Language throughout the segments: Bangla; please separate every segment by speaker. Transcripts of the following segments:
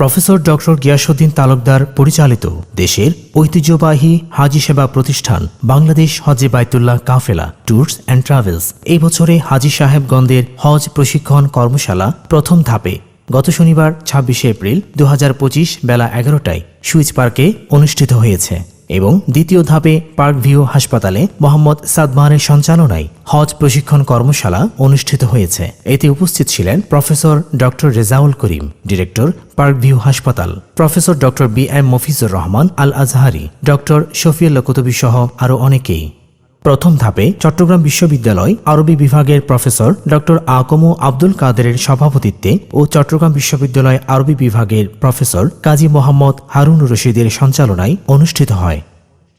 Speaker 1: প্রফেসর ডক্টর গিয়াসুদ্দিন তালুকদার পরিচালিত দেশের ঐতিহ্যবাহী হাজি সেবা প্রতিষ্ঠান বাংলাদেশ হজে বাইতুল্লাহ কাফেলা ট্যুরস অ্যান্ড ট্রাভেলস। এই বছরে হাজি সাহেবগঞ্জের হজ প্রশিক্ষণ কর্মশালা প্রথম ধাপে। গত শনিবার ছাব্বিশে এপ্রিল দু হাজার পঁচিশ বেলা এগারোটায় সুইচ পার্কে অনুষ্ঠিত হয়েছে। এবং দ্বিতীয় ধাপে পার্ক ভিউ হাসপাতালে মোহাম্মদ সাদমানের সঞ্চালনায় হজ প্রশিক্ষণ কর্মশালা অনুষ্ঠিত হয়েছে। এতে উপস্থিত ছিলেন professor doctor Rezaul Karim, director Park View হাসপাতাল, professor doctor B M Mofizur Rahman Al Azhari doctor Shafia Kutubi সহ আরও অনেকেই। প্রথম ধাপে চট্টগ্রাম বিশ্ববিদ্যালয় আরবি বিভাগের প্রফেসর ডক্টর আকমু আব্দুল কাদেরের সভাপতিত্বে ও চট্টগ্রাম বিশ্ববিদ্যালয় আরবি বিভাগের প্রফেসর কাজী মোহাম্মদ হারুন রশিদের সঞ্চালনায় অনুষ্ঠিত হয়।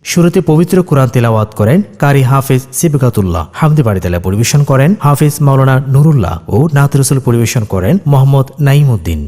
Speaker 1: শুরুতে পবিত্র কোরআন তেলাওয়াত করেন কারি হাফেজ সিবগাতুল্লাহ, হামদি বাড়িতালা পরিবেশন করেন হাফেজ মাওলানা নুরুল্লাহ ও নাত রসুল পরিবেশন করেন মোহাম্মদ নাইমুদ্দিন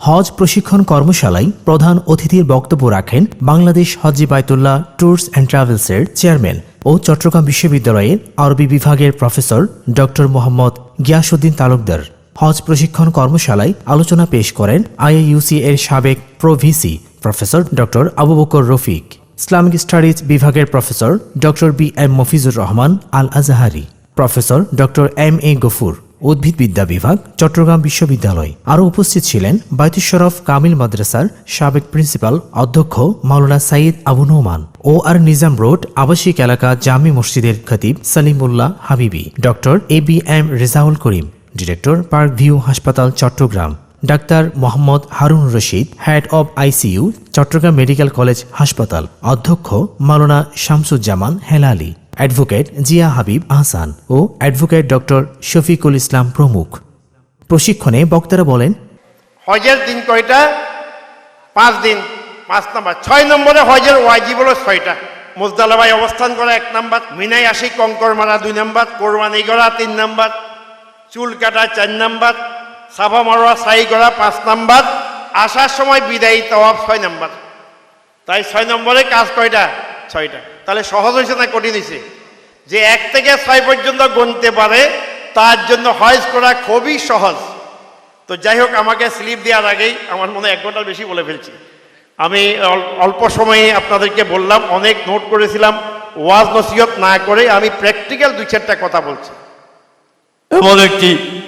Speaker 1: হজ প্রশিক্ষণ কর্মশালায় প্রধান অতিথির বক্তব্য রাখেন বাংলাদেশ হজ্জি বাইতুল্লাহ ট্যুরস অ্যান্ড ট্রাভেলসের চেয়ারম্যান ও চট্টগ্রাম বিশ্ববিদ্যালয়ের আরবি বিভাগের প্রফেসর ডক্টর মোহাম্মদ গিয়াসুদ্দিন তালুকদার। হজ প্রশিক্ষণ কর্মশালায় আলোচনা পেশ করেন আইএইউসি এর সাবেক pro VC professor doctor Abu Bakar Rafiq. Islamic studies বিভাগের professor doctor B M Mofizur Rahman Al Azahari professor doctor M A Gafur. উদ্ভিদবিদ্যা বিভাগ, চট্টগ্রাম বিশ্ববিদ্যালয়। আরও উপস্থিত ছিলেন বাইতুশরফ কামিল মাদ্রাসার সাবেক প্রিন্সিপাল অধ্যক্ষ Maulana Saeed Abu Noman O R Nizam road আবাসিক এলাকা জামি মসজিদের খতিব Salimullah Habibi. Doctor A B M Rezaul Karim, director Park View হাসপাতাল, Chattogram. Doctor Mohammad Harun Rashid, head of ICU Chattogram medical college হাসপাতাল। অধ্যক্ষ মাওলানা শামসুজ্জামান হেলালি। অ্যাডভোকেট জিয়া হাবিব আহসান ও অ্যাডভোকেট ডক্টর শফিকুল ইসলাম প্রমুখ। প্রশিক্ষণে বক্তারা বলেন,
Speaker 2: হজের দিন কয়টা? পাঁচ দিন। পাঁচ নম্বর। ছয় নম্বরে হজের ওয়াজিব হলো ছয়টা। মুজদালাবাই অবস্থান করা এক নাম্বার মিনাই আসি কঙ্কর মারা দুই নাম্বার, কোরবানি করা তিন নাম্বার, চুল কাটা চার নাম্বার, সাফা মারোয়া সাই করা পাঁচ নাম্বার, আসার সময় বিদায়ী তওয়াব ছয় নাম্বার। তাই ছয় নম্বরে কাজ কয়টা? ছয়টা। তাহলে সহজ হয়েছে না কঠিন হয়েছে? যে এক থেকে ছয় পর্যন্ত গুনতে পারে, তার জন্য হজ করা খুবই সহজ। তো যাই হোক, আমাকে স্লিপ দেওয়ার আগেই আমার মনে এক ঘণ্টার বেশি বলে ফেলছি। আমি অল- অল্প সময়ে আপনাদেরকে বললাম, অনেক নোট করেছিলাম, ওয়াজ নসিহত না করে আমি প্র্যাকটিক্যাল দুই চারটা কথা বলছি।
Speaker 3: এমন একটি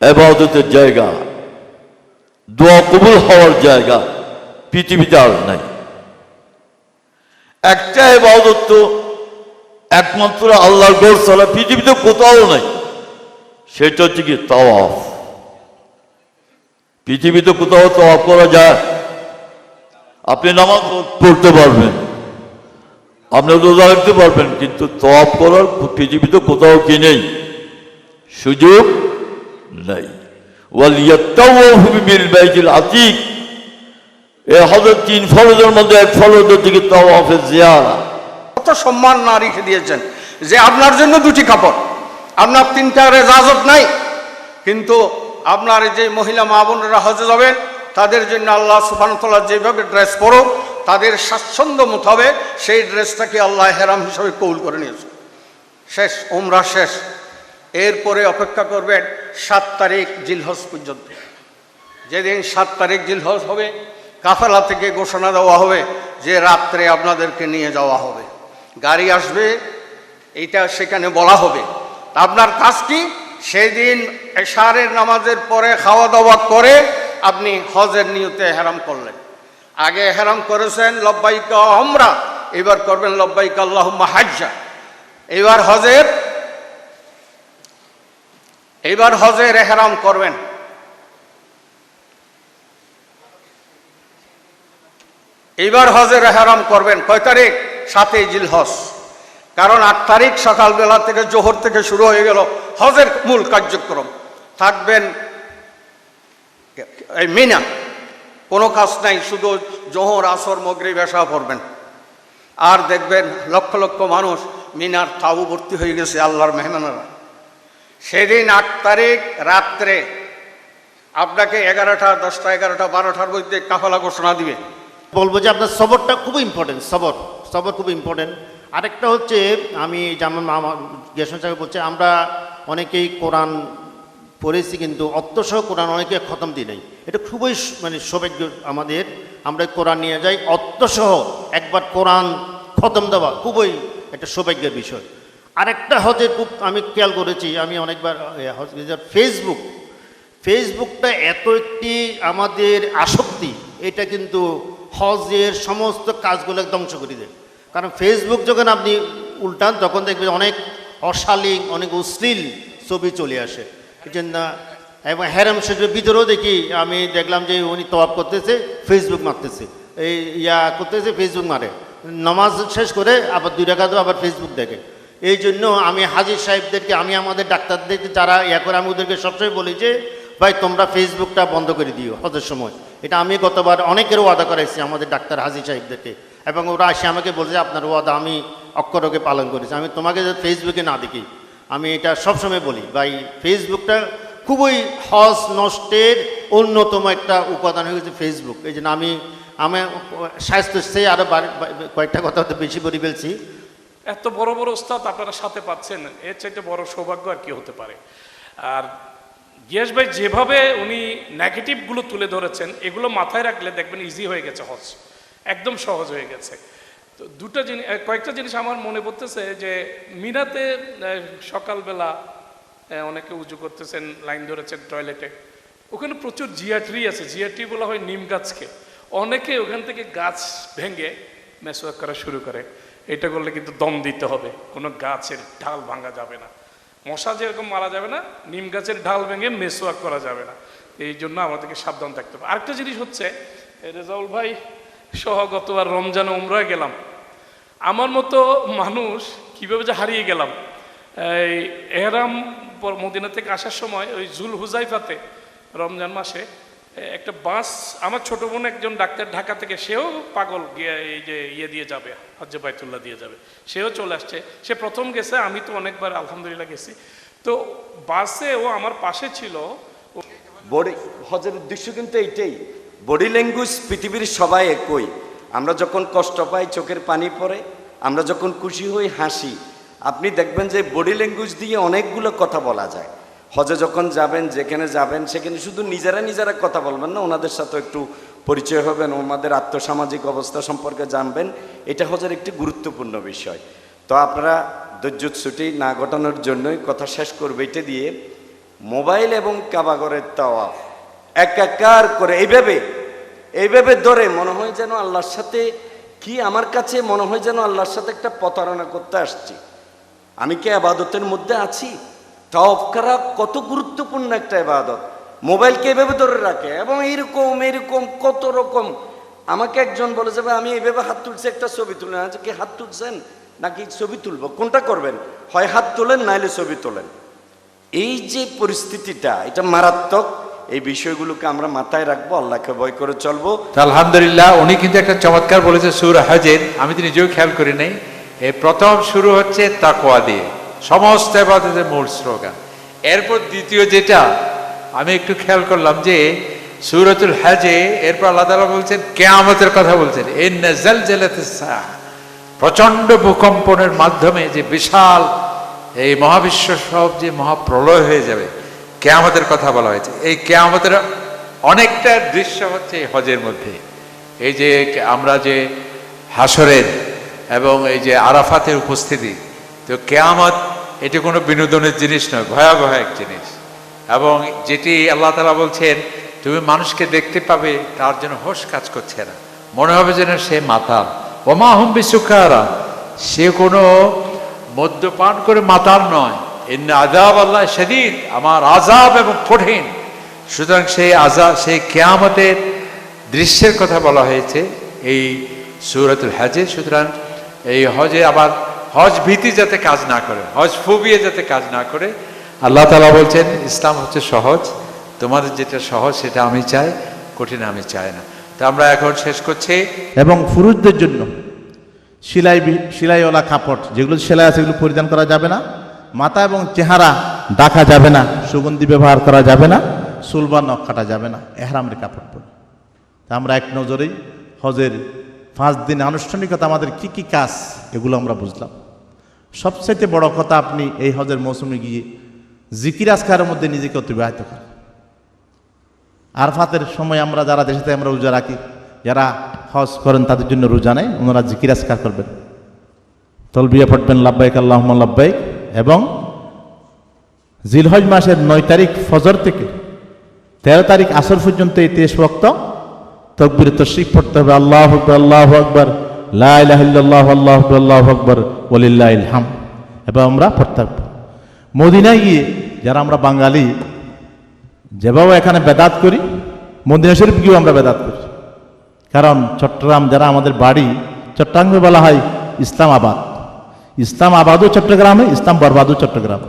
Speaker 3: এবাদতের জায়গা, দোয়া কবুল হওয়ার জায়গা পৃথিবীতে আর নাই। একটা এবাদত একমাত্র আল্লাহর গড় ছাড়া পৃথিবীতে কোথাও নাই। সেটা হচ্ছে কি তাওয়াফ। পৃথিবীতে কোথাও তাওয়াফ করা যায়। আপনি নামাজ পড়তে পারবেন। আপনি রোজা রাখতে পারবেন, কিন্তু তওয়াফ করার পৃথিবীতে কোথাও কি নেই? সুযোগ নেই। আতিক। এ হযরত তিন ফরজের মধ্যে এক ফরজ থেকে তাওয়াফে জিয়ারা।
Speaker 4: কত সম্মান না রেখে দিয়েছেন যে আপনার জন্য দুটি কাপড়। আপনার তিনটা রেজাজত নাই, কিন্তু আপনার যে মহিলা মা বোনেরা হজে যাবেন তাদের জন্য আল্লাহ সুফানতলা যেভাবে ড্রেস পরো, তাদের স্বাচ্ছন্দ্য মোতাবেক সেই ড্রেসটাকে আল্লাহ হেরাম হিসাবে কৌল করে নিয়েছে। শেষ ওমরা শেষ। এরপরে অপেক্ষা করবেন সাত তারিখ জিলহজ পর্যন্ত। যেদিন সাত তারিখ জিলহজ হবে, কাফেলা থেকে ঘোষণা দেওয়া হবে যে রাত্রে আপনাদেরকে নিয়ে যাওয়া হবে। গাড়ি আসবে, এইটা সেখানে বলা হবে। আপনার কাজ কি? সেদিন এশারের নামাজের পরে খাওয়া দাওয়া করে আপনি হজের নিয়তে হেরাম করলেন। আগে হেরাম করেছেন লব্বাইকা আমরা এবার করবেন লব্বাইকা আল্লাহ হাজ্জা। এবার হজের এবার হজের এহরাম করবেন। এইবার হজের এহরাম করবেন। কয় তারিখ? সাতই জিল হজ কারণ আট তারিখ সকালবেলা থেকে জোহর থেকে শুরু হয়ে গেল হজের মূল কার্যক্রম। থাকবেন এই মিনা। কোনো কাজ নাই, শুধু জোহর, আসর মগরি বেশা পড়বেন। আর দেখবেন লক্ষ লক্ষ মানুষ মিনার তাবু ভর্তি হয়ে গেছে আল্লাহর মেহমানেরা। সেদিন আট তারিখ রাত্রে আপনাকে এগারোটা, দশটা, এগারোটা, বারোটার মধ্যে কাফালা ঘোষণা দিবে।
Speaker 5: বলব যে আপনার সবরটা খুব ইম্পর্টেন্ট সবর। সবর খুব ইম্পর্টেন্ট আরেকটা হচ্ছে, আমি যেমন আমার সাহেব বলছে, আমরা অনেকেই কোরআন পড়েছি, কিন্তু অত্যসহ কোরআন অনেকে খতম দিই নাই। এটা খুবই মানে সৌভাগ্য আমাদের, আমরা কোরআন নিয়ে যাই। অত্যসহ একবার কোরআন খতম দেওয়া খুবই একটা সৌভাগ্যের বিষয়। আরেকটা হজের খুব আমি খেয়াল করেছি, আমি অনেকবার ফেসবুক ফেসবুকটা এত একটি আমাদের আসক্তি, এটা কিন্তু হজের সমস্ত কাজগুলো ধ্বংস করে দেয়। কারণ ফেসবুক যখন আপনি উল্টান, তখন দেখবেন অনেক অশালীন, অনেক অশ্লীল ছবি চলে আসে। এই জন্য এবং হ্যারাম শেখের ভিতরেও দেখি, আমি দেখলাম যে উনি তওয়াব করতেছে ফেসবুক মারতেছে। এই ইয়া করতেছে ফেসবুক মারে। নামাজ শেষ করে আবার দুই টাকা আবার ফেসবুক দেখে। এই জন্য আমি হাজির সাহেবদেরকে, আমি আমাদের ডাক্তারদেরকে, যারা ইয়া করে, আমি ওদেরকে সবসময় বলি যে ভাই, তোমরা ফেসবুকটা বন্ধ করে দিও, হজের সময়। এটা আমি গতবার অনেকেরও ওয়াদা করাইছি, আমাদের ডাক্তার হাজির সাহেবদেরকে। এবং ওরা এসে আমাকে বলছে, আপনার ওয়াদা আমি অক্ষরকে পালন করেছি। আমি তোমাকে ফেসবুকে না দেখি, আমি এটা সবসময় বলি। ভাই ফেসবুকটা খুবই হজ নষ্টের অন্যতম একটা উপাদান হয়ে গেছে ফেসবুক এই জন্য আমি আমি স্বাস্থ্য সে আরও কয়েকটা কথা বেশি করে ফেলছি।
Speaker 6: এত বড় বড় ওস্তাদ আপনারা সাথে পাচ্ছেন, এর চাইতে বড় সৌভাগ্য আর কি হতে পারে। আর গিয়াস ভাই যেভাবে উনি নেগেটিভগুলো তুলে ধরেছেন, এগুলো মাথায় রাখলে দেখবেন ইজি হয়ে গেছে হজ একদম সহজ হয়ে গেছে। তো দুটো জিনিস কয়েকটা জিনিস আমার মনে পড়তেছে যে, মিনাতে সকালবেলা অনেকে উজু করতেছেন, লাইন ধরেছেন টয়লেটে। ওখানে প্রচুর জিয়াট্রি আছে জিয়াট্রি বলা হয় নিম গাছকে। অনেকে ওখান থেকে গাছ ভেঙে মেসওয়াক করা শুরু করে। এটা করলে কিন্তু দম দিতে হবে। কোনো গাছের ঢাল ভাঙা যাবে না। মশা যেরকম মারা যাবে না, নিম গাছের ঢাল ভেঙে মেসওয়াক করা যাবে না। এই জন্য আমাদেরকে সাবধান থাকতে হবে। আরেকটা জিনিস হচ্ছে রেজাউল ভাই সহ গতবার রমজান উমরায় গেলাম। আমার মতো মানুষ কীভাবে যে হারিয়ে গেলাম? এই এহরাম মদিনা থেকে আসার সময় ওই জুল হুজাইফাতে রমজান মাসে একটা বাস, আমার ছোট বোন একজন ডাক্তার ঢাকা থেকে, সেও পাগল গিয়ে এই যে ইয়ে দিয়ে যাবে, হজ্জে বাইতুল্লাহ দিয়ে যাবে। সেও চলে আসছে। সে প্রথম গেছে, আমি তো অনেকবার আলহামদুলিল্লাহ গেছি। তো বাসে ও আমার পাশে ছিল
Speaker 7: বডি হজের উদ্দেশ্য কিন্তু এইটাই। বডি ল্যাঙ্গুয়েজ পৃথিবীর সবাই একই। আমরা যখন কষ্ট পাই, চোখের পানি পড়ে, আমরা যখন খুশি হই, হাসি। আপনি দেখবেন যে বডি ল্যাঙ্গুয়েজ দিয়ে অনেকগুলো কথা বলা যায়। হজে যখন যাবেন, যেখানে যাবেন, সেখানে শুধু নিজেরা নিজেরা কথা বলবেন না, ওনাদের সাথে একটু পরিচয় হবেন, ওনাদের আত্মসামাজিক অবস্থা সম্পর্কে জানবেন। এটা হজের একটি গুরুত্বপূর্ণ বিষয়। তো আপনারা ছুটি না ঘটানোর জন্যই কথা শেষ করবে এটা দিয়ে মোবাইল এবং কাবাগরের তাওয়াফ একাকার করে, এইভাবে এইভাবে ধরে মনে হয় যেন আল্লাহর সাথে, কি আমার কাছে মনে হয় যেন আল্লাহর সাথে একটা প্রতারণা করতে আসছি। আমি কি আবাদতের মধ্যে আছি? তাওয়াফ করা কত গুরুত্বপূর্ণ একটা আবাদত মোবাইলকে এভাবে ধরে রাখে? এবং এরকম এরকম কত রকম। আমাকে একজন বলে যাবে আমি এইভাবে হাত তুলছি, একটা ছবি তুলেন আচ্ছা কি হাত তুলছেন? নাকি ছবি তুলবো? কোনটা করবেন? হয় হাত তোলেন, নাইলে ছবি তোলেন। এই যে পরিস্থিতিটা, এটা মারাত্মক। এই বিষয়গুলোকে আমরা মাথায় রাখব, আল্লাহকে ভয় করে চলবো।
Speaker 8: আলহামদুলিল্লাহ, উনি কিন্তু একটা চমৎকার বলেছে, সুর হাজের। আমি তো নিজেও খেয়াল করি নাই। প্রথম শুরু হচ্ছে তাকোয়া দিয়ে। সমস্ত এবাদতের মূল স্লোগান। এরপর দ্বিতীয় যেটা, আমি একটু খেয়াল করলাম যে, সুরতুল হাজে, এরপর আল্লাহ তাআলা বলছেন, কেয়ামতের কথা বলছেন এই নেজাল জেলাতে প্রচণ্ড ভূকম্পনের মাধ্যমে যে বিশাল এই মহাবিশ্ব সব যে মহাপ্রলয় হয়ে যাবে, কেয়ামতের কথা বলা হয়েছে। এই কেয়ামতের অনেকটা দৃশ্য হচ্ছে এই হজের মধ্যে। এই যে আমরা যে হাসরের এবং এই যে আরাফাতের উপস্থিতি তো কেয়ামত এটি কোনো বিনোদনের জিনিস নয়, ভয়াবহ এক জিনিস। এবং যেটি আল্লাহ তালা বলছেন, তুমি মানুষকে দেখতে পাবে, তার জন্য হোশ কাজ করছে না। মনে হবে যেন সে মাতাল। ওমা হুম বিসুখারা সে কোনো মদ্যপান করে মাতাল নয়। এমনি আজাব আল্লাহ সেদিন আমার আজাব এবং কঠিন। সুতরাং সেই আজাব সেই কেয়ামতের দৃশ্যের কথা বলা হয়েছে এই সুরতুল হজে। সুতরাং এই হজে আবার হজ ভীতি যাতে কাজ না করে, হজ ফুবিয়ে যাতে কাজ না করে, আল্লাহ তালা বলছেন, ইসলাম হচ্ছে সহজ। তোমাদের যেটা সহজ, সেটা আমি চাই, কঠিন আমি চাই না। তো আমরা এখন শেষ করছি।
Speaker 9: এবং পুরুষদের জন্য সিলাই সিলাইওয়ালা কাপড়, যেগুলো সেলাই আছে সেগুলো পরিধান করা যাবে না। মাথা এবং চেহারা ডাকা যাবে না, সুগন্ধি ব্যবহার করা যাবে না চুল বা নখ কাটা যাবে না, এহরামের কাপড় পরে। তা আমরা এক নজরেই হজের পাঁচ দিন আনুষ্ঠানিকতা, আমাদের কি কি কাজ, এগুলো আমরা বুঝলাম। সবচাইতে বড় কথা আপনি এই হজের মৌসুমে গিয়ে জিকির আজকারের মধ্যে নিজেকে অতিবাহিত করে আরফাতের সময় আমরা যারা দেশেতে আমরা রোজা রাখি, যারা হজ করেন তাদের জন্য রোজা নেই, ওনারা জিকির আজকার করবেন। তলবিয়া পড়বেন, লাব্বাইক আল্লাহ লাব্বাইক, এবং জিলহজ মাসের নয় তারিখ ফজর থেকে তেরো তারিখ আসর পর্যন্ত এই তেইশ বক্ত তকবির তশরিফ পড়তে হবে। আল্লাহ আকবর আল্লাহ আকবর। লাহ আল্লাহ আকবর আল্লাহ আকবর ওলিল্লাহ ইলহাম এবং আমরা পড়তে মদিনায় গিয়ে যারা আমরা বাঙালি, যেভাবে এখানে বেদাত করি, মদিনা শরীফ গিয়েও আমরা বেদাত করি। কারণ চট্টগ্রাম যারা আমাদের বাড়ি, চট্টগ্রামে বলা হয় ইসলামাবাদ। ইসলামাবাদও চট্টগ্রামে ইসলাম বরবাদও চট্টগ্রাম।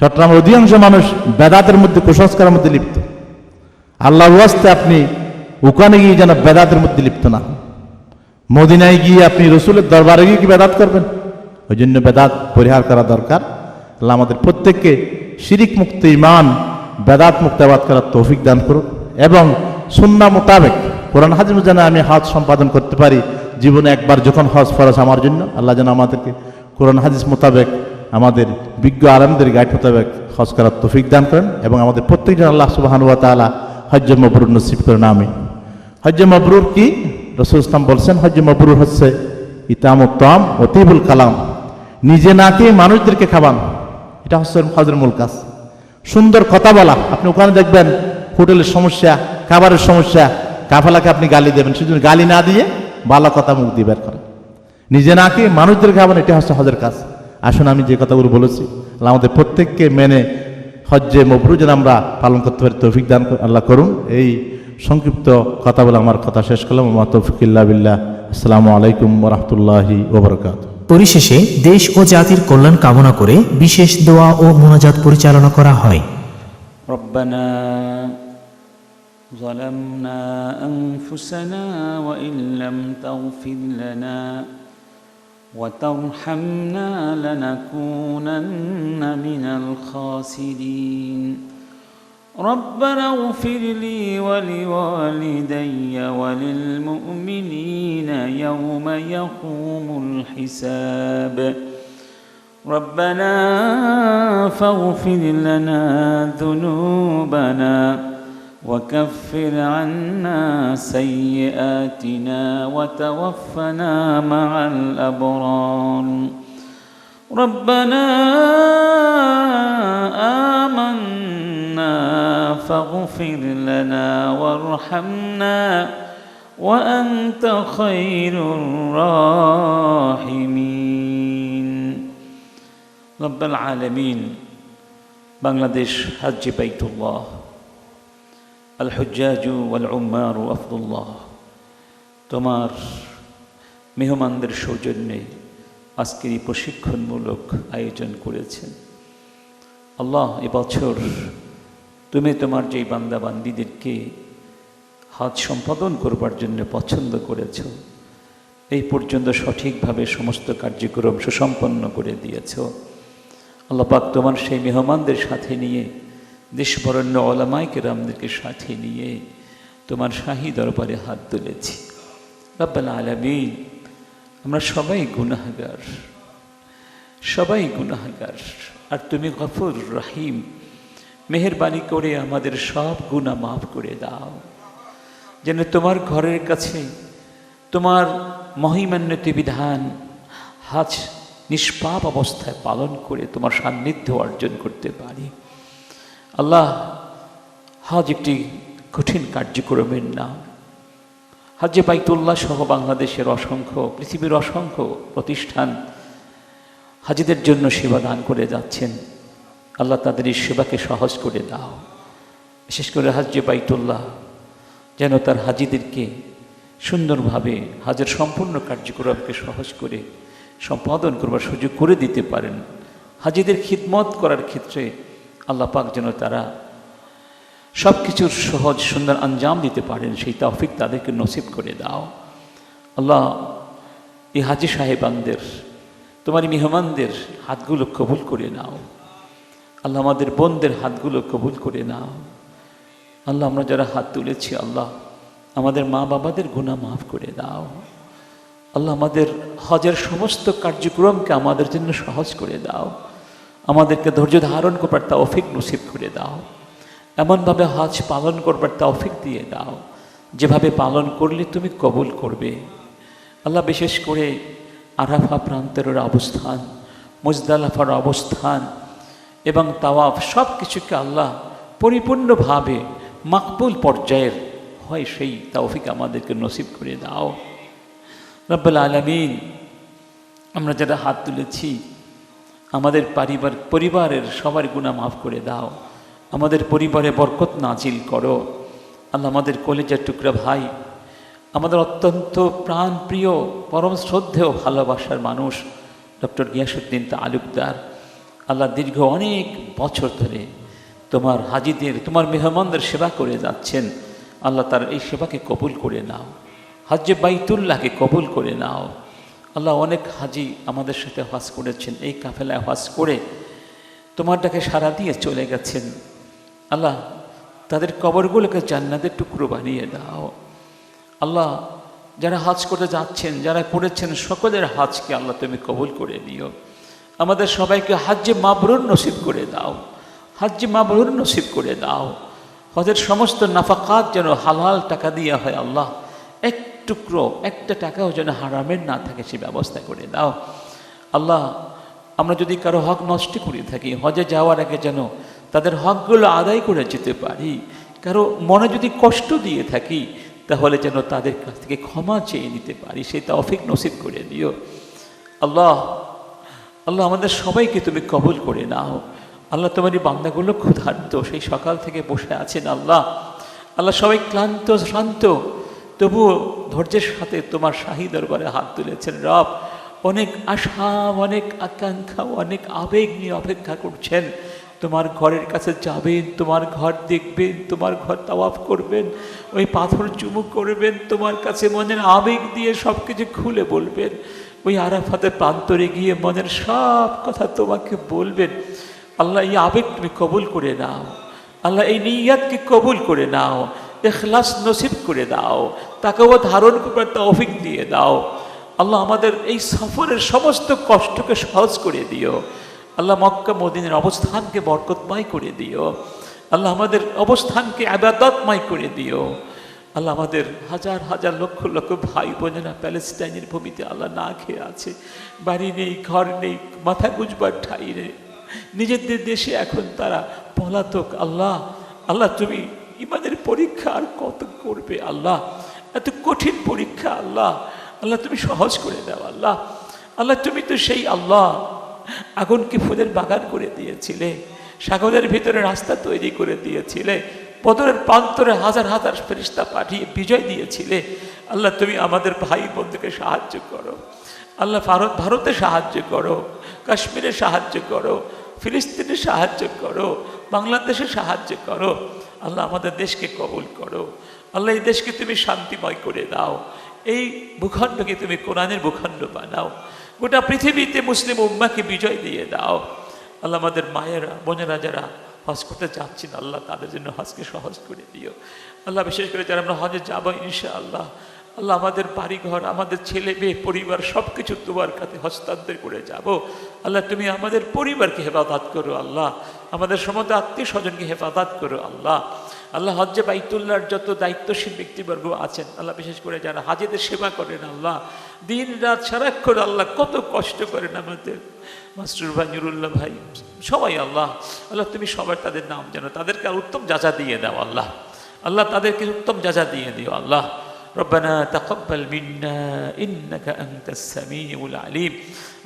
Speaker 9: চট্টগ্রামের অধিকাংশ মানুষ বেদাতের মধ্যে, কুসংস্কারের মধ্যে লিপ্ত। আল্লাহ আপনি ওখানে গিয়ে যেন বেদাতের মধ্যে লিপ্ত না। মদিনায় গিয়ে আপনি রসুলের দরবারে গিয়ে কি বেদাত করবেন? ওই জন্য বেদাত পরিহার করা দরকার। আল্লাহ আমাদের প্রত্যেককে শিরিক মুক্ত ইমান বেদাত মুক্তাবাদ করার তৌফিক দান করুন এবং সুন্না মোতাবেক কোরআন হাজিম যেন আমি হজ সম্পাদন করতে পারি জীবনে একবার যখন হজ ফরজ আমার জন্য, আল্লাহ যেন আমাদেরকে কোরআন হাদিস মোতাবেক আমাদের বিজ্ঞ আলমদের গাইড মোতাবেক হজ করার তৌফিক দান করেন এবং আমাদের প্রত্যেকজন আল্লাহ সুবাহানুয়া তালা হজ্জ মবরুর নসিব করেন আমি হজ্জ মবরুর কি? রসুল ইসলাম বলছেন, হজ্জ মবরুর হচ্ছে ইতামুত্তম অতিবুল কালাম। নিজে না খেয়ে মানুষদেরকে খাবান এটা হচ্ছে হজের মূল কাজ। সুন্দর কথা বলা। আপনি ওখানে দেখবেন হোটেলের সমস্যা, খাবারের সমস্যা, কাফালাকে আপনি গালি দেবেন। সেজন্য গালি না দিয়ে ভালো কথা মুখ দিয়ে বের করেন। নিজে না খেয়ে মানুষদের খাবেন এটা হচ্ছে হজের কাজ। আসুন, আমি যে কথাগুলো বলেছি আমাদের প্রত্যেককে মেনে হজ্জে মবরু যেন আমরা পালন করতে পারি, তৌফিক দান আল্লাহ করুন। এই সংক্ষিপ্ত কথা বলে আমার কথা শেষ করলাম আমার তৌফিকিল্লা বিল্লাহ আসসালামু আলাইকুম রহমতুল্লাহি ওবরকাত
Speaker 1: পরিশেষে দেশ ও জাতির কল্যাণ কামনা করে বিশেষ দোয়া ও মোনাজাত পরিচালনা করা হয়
Speaker 10: ربنا ظلمنا أنفسنا وإن لم تغفر لنا وترحمنا لنكونن من الخاسرين ربنا اغفر لي ولوالدي وللمؤمنين يوم يقوم الحساب. ربنا فاغفر لنا ذنوبنا وكفر عنا سيئاتنا وتوفنا مع الأبرار. ربنا آمنا فاغفر لنا وارحمنا وأنت خير الراحمين رب العالمين বাংলাদেশ হাজ্জি বাইতুল্লাহ আল হুজ্জাজু ওয়াল উম্মার আফদুল্লাহ তোমার মেহমানদের সৌজন্যে আজকের এই প্রশিক্ষণমূলক আয়োজন করেছেন আল্লাহ এবছর তুমি তোমার যেই বান্দা বান্দিদেরকে হাত সম্পাদন করবার জন্য পছন্দ করেছ, এই পর্যন্ত সঠিকভাবে সমস্ত কার্যক্রম সুসম্পন্ন করে দিয়েছ। আল্লাহ পাক তোমার সেই মেহমানদের সাথে নিয়ে, দেশবরণ্য ওলামাই কেরামদেরকে সাথে নিয়ে তোমার শাহী দরবারে হাত তুলেছি। রব্বাল আলামিন, আমরা সবাই গুনাহগার সবাই গুনাহগার। আর তুমি গফুর রহিম মেহরবানি করে আমাদের সব গুনাহ মাফ করে দাও। যেন তোমার ঘরের কাছে তোমার মহিমান্যতি বিধান হাজ নিষ্পাপ অবস্থায় পালন করে তোমার সান্নিধ্য অর্জন করতে পারি। আল্লাহ, হজ একটি কঠিন কার্যক্রমের নাম। হাজে বাইতুল্লাহ সহ বাংলাদেশের অসংখ্য, পৃথিবীর অসংখ্য প্রতিষ্ঠান হাজিদের জন্য সেবা দান করে যাচ্ছেন। আল্লাহ তাদের এই সেবাকে সহজ করে দাও। বিশেষ করে হাজে বাইতুল্লাহ, যেন তার হাজিদেরকে সুন্দরভাবে হাজের সম্পূর্ণ কার্যক্রমকে সহজ করে সম্পাদন করবার সুযোগ করে দিতে পারেন। হাজিদের খিদমত করার ক্ষেত্রে আল্লাহ পাক যেন তারা সব কিছুর সহজ, সুন্দর আঞ্জাম দিতে পারেন, সেই তাফিক তাদেরকে নসিব করে দাও। আল্লাহ, এই হাজি সাহেবানদের তোমার মেহমানদের হাতগুলো কবুল করে নাও। আল্লাহ আমাদের বোনদের হাতগুলো কবুল করে নাও। আল্লাহ, আমরা যারা হাত তুলেছি, আল্লাহ, আমাদের মা বাবাদের গুণা মাফ করে দাও। আল্লাহ, আমাদের হজের সমস্ত কার্যক্রমকে আমাদের জন্য সহজ করে দাও। আমাদেরকে ধৈর্য ধারণ করবার তা তৌফিক নসিব করে দাও। এমনভাবে হজ পালন করবার তা তৌফিক দিয়ে দাও। যেভাবে পালন করলে তুমি কবুল করবে। আল্লাহ, বিশেষ করে আরাফা প্রান্তরের অবস্থান, মুজদালাফার অবস্থান এবং তাওয়াফ সব কিছুকে আল্লাহ পরিপূর্ণভাবে মাকবুল পর্যায়ের হয় সেই তাওফিক আমাদেরকে নসিব করে দাও। রব্বুল আলমিন, আমরা যারা হাত তুলেছি, আমাদের পরিবার, পরিবারের সবার গুণা মাফ করে দাও। আমাদের পরিবারে বরকত নাজিল করো। আল্লাহ আমাদের কলেজের টুকরা ভাই, আমাদের অত্যন্ত প্রাণপ্রিয়, পরম শ্রদ্ধেয়, ভালোবাসার মানুষ, ডক্টর গিয়াসুদ্দিন তালুকদার আল্লাহ দীর্ঘ অনেক বছর ধরে তোমার হাজিদের, তোমার মেহমানদের সেবা করে যাচ্ছেন। আল্লাহ তার এই সেবাকে কবুল করে নাও। হজ্জে বাইতুল্লাহকে কবুল করে নাও। আল্লাহ অনেক হাজি আমাদের সাথে হজ করেছেন, এই কাফেলায় হজ করে তোমার ডাকে সারা দিয়ে চলে গেছেন। আল্লাহ তাদের কবরগুলোকে জান্নাতের টুকরো বানিয়ে দাও। আল্লাহ যারা হাজ করতে যাচ্ছেন, যারা করেছেন, সকলের হাজকে আল্লাহ তুমি কবুল করে নিও। আমাদের সবাইকে হাজ্যে মাবরুর নসিব করে দাও। হাজ্যে মাবরুর নসিব করে দাও। হজের সমস্ত নাফাকাত যেন হালাল টাকা দিয়ে হয় আল্লাহ, এক টুকরো, একটা টাকাও যেন হারামের না থাকে সে ব্যবস্থা করে দাও। আল্লাহ, আমরা যদি কারও হক নষ্ট করে থাকি, হজে যাওয়ার আগে যেন তাদের হকগুলো আদায় করে যেতে পারি। কারও মনে যদি কষ্ট দিয়ে থাকি, তাহলে যেন তাদের কাছ থেকে ক্ষমা চেয়ে নিতে পারি। সেই তৌফিক নসিব করে দিও। আল্লাহ আল্লাহ আমাদের সবাইকে তুমি কবল করে নাও। আল্লাহ তোমার এই বান্দাগুলো ক্ষুধার্ত, সেই সকাল থেকে বসে আছেন আল্লাহ। আল্লাহ সবাই ক্লান্ত শ্রান্ত তবুও ধৈর্যের সাথে তোমার শাহী দরবারে হাত তুলেছেন রব। অনেক আশা, অনেক আকাঙ্ক্ষা, অনেক আবেগ নিয়ে অপেক্ষা করছেন। তোমার ঘরের কাছে যাবেন, তোমার ঘর দেখবেন, তোমার ঘর তাওয়াফ করবেন, ওই পাথর চুমুক করবেন, তোমার কাছে মনের আবেগ দিয়ে সব কিছু খুলে বলবেন। ওই আরাফাতের প্রান্তরে গিয়ে মনের সব কথা তোমাকে বলবেন। আল্লাহ, এই আবেগ তুমি কবুল করে নাও। আল্লাহ, এই নিয়াতকে কবুল করে নাও। এখলাস নসিব করে দাও। তাকে তাকেও ধারণ করবার তৌফিক দিয়ে দাও। আল্লাহ, আমাদের এই সফরের সমস্ত কষ্টকে সহজ করে দিও। আল্লাহ, মক্কা মদিনের অবস্থানকে বরকতময় করে দিও। আল্লাহ, আমাদের অবস্থানকে আবাদতময় করে দিও। আল্লাহ আমাদের হাজার হাজার লক্ষ লক্ষ ভাই বোনেরা প্যালেস্টাইনের ভূমিতে আল্লাহ না খেয়ে আছে। বাড়ি নেই, ঘর নেই, মাথা গুজবার ঠাই নেই। নিজেদের দেশে এখন তারা পলাতক আল্লাহ। আল্লাহ তুমি ইমানের পরীক্ষা আর কত করবে আল্লাহ? এত কঠিন পরীক্ষা আল্লাহ। আল্লাহ তুমি সহজ করে দাও আল্লাহ। আল্লাহ তুমি তো সেই আল্লাহ। আগুনকে ফুলের বাগান করে দিয়েছিলে। সাগরের ভিতরে রাস্তা তৈরি করে দিয়েছিলে। বদরের প্রান্তরে হাজার হাজার ফেরিস্তা পাঠিয়ে বিজয় দিয়েছিলে। আল্লাহ, তুমি আমাদের ভাই বন্ধুকে সাহায্য করো। আল্লাহ, ভারত, ভারতে সাহায্য করো, কাশ্মীরে সাহায্য করো, ফিলিস্তিনে সাহায্য করো, বাংলাদেশে সাহায্য করো। আল্লাহ, আমাদের দেশকে কবুল করো। আল্লাহ, এই দেশকে তুমি শান্তিময় করে দাও। এই ভূখণ্ডকে তুমি কোরআনের ভূখণ্ড বানাও। গোটা পৃথিবীতে মুসলিম উম্মাকে বিজয় দিয়ে দাও। আল্লাহ, আমাদের মায়েরা, বোনেরা যারা হজ করতে যাচ্ছেন আল্লাহ তাদের জন্য হজকে সহজ করে দিও। আল্লাহ বিশেষ করে যারা আমরা হজে যাব ইনশা আল্লাহ আল্লাহ আমাদের বাড়িঘর, আমাদের ছেলে মেয়ে, পরিবার সব কিছু তোমার কাছে হস্তান্তর করে যাব। আল্লাহ তুমি আমাদের পরিবারকে হেফাজত করো, আল্লাহ। আমাদের সমস্ত আত্মীয় স্বজনকে হেফাজত করো, আল্লাহ। আল্লাহ হজ্জে বাইতুল্লাহর যত দায়িত্বশীল ব্যক্তিবর্গ আছেন, আল্লাহ বিশেষ করে যারা হাজিদের সেবা করেন, আল্লাহ দিন রাত সারাক্ষণ আল্লাহ কত কষ্ট করেন আমাদের। মাস্টুর ভাই, নুরুল্লাহ ভাই, সবাই আল্লাহ আল্লাহ তুমি সবার তাদের নাম জানো তাদেরকে আর উত্তম যাচা দিয়ে দাও আল্লাহ। আল্লাহ তাদেরকে উত্তম যাজা দিয়ে দিও আল্লাহ। রব্বানা তাকব্বাল মিন্না ইন্নাকা আনতাস সামিউল আলিম।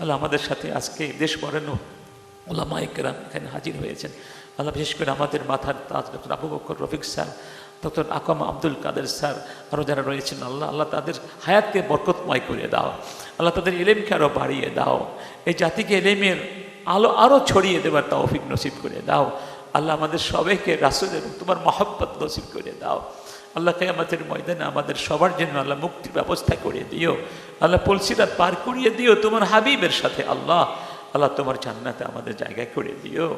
Speaker 10: আল্লাহ আমাদের সাথে আজকে দেশ বরেণ্য ওলামা একরাম এখানে হাজির হয়েছেন। আল্লাহ বিশেষ করে আমাদের মাথার তাজ doctor Abu Bakar Rafiq sir, doctor Akam Abdul Kader sir আরও যারা রয়েছেন, আল্লাহ আল্লাহ তাদের হায়াতকে বরকতময় করে দাও। আল্লাহ তাদের এলেমকে আরও বাড়িয়ে দাও। এই জাতিকে এলেমের আলো আরও ছড়িয়ে দেবার তৌফিক নসিব করে দাও। আল্লাহ আমাদের সবাইকে, রাসুলের তোমার মহব্বত নসিব করে দাও। আল্লাহ আমাদের ময়দানে আমাদের সবার জন্য আল্লাহ মুক্তির ব্যবস্থা করে দিও। আল্লাহ পলসিরা পার করিয়ে দিও তোমার হাবিবের সাথে, আল্লাহ। আল্লাহ তোমার জান্নাতে আমাদের জায়গা করে দিও।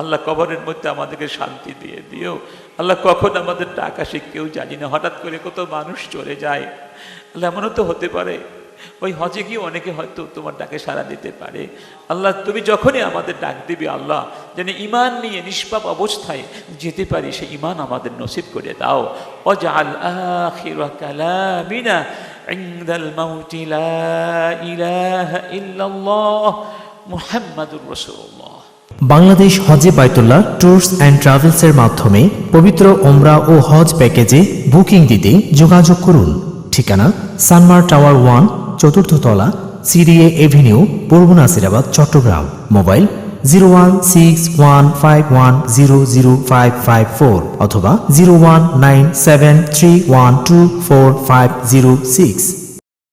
Speaker 10: আল্লাহ কবরের মধ্যে আমাদেরকে শান্তি দিয়ে দিও। আল্লাহ কখন আমাদের ডাক আসে কেউ জানি না, হঠাৎ করে কত মানুষ চলে যায়। আল্লাহ এমনও তো হতে পারে। ওই হজে গিয়ে অনেকে হয়তো তোমার ডাকে সাড়া দিতে পারে। আল্লাহ তুমি যখনই আমাদের ডাক দিবে আল্লাহ, যেন ইমান নিয়ে নিষ্পাপ অবস্থায় যেতে পারি সে ইমান আমাদের নসিব করে দাও। অজাল ইলাহা মুহাম্মাদুর রসুল্লাহ
Speaker 1: বাংলাদেশ হজে বায়তুল্লাহ ট্যুরস অ্যান্ড ট্রাভেলসের মাধ্যমে পবিত্র ওমরা ও হজ প্যাকেজে বুকিং দিতে যোগাযোগ করুন। ঠিকানা সানমার টাওয়ার ওয়ান, চতুর্থ তলা, সিডিএ এভিনিউ, পূর্ব Nasirabad, Chattogram. Mobile zero one six one five one zero zero five five four অথবা zero one nine seven three one two four five zero six.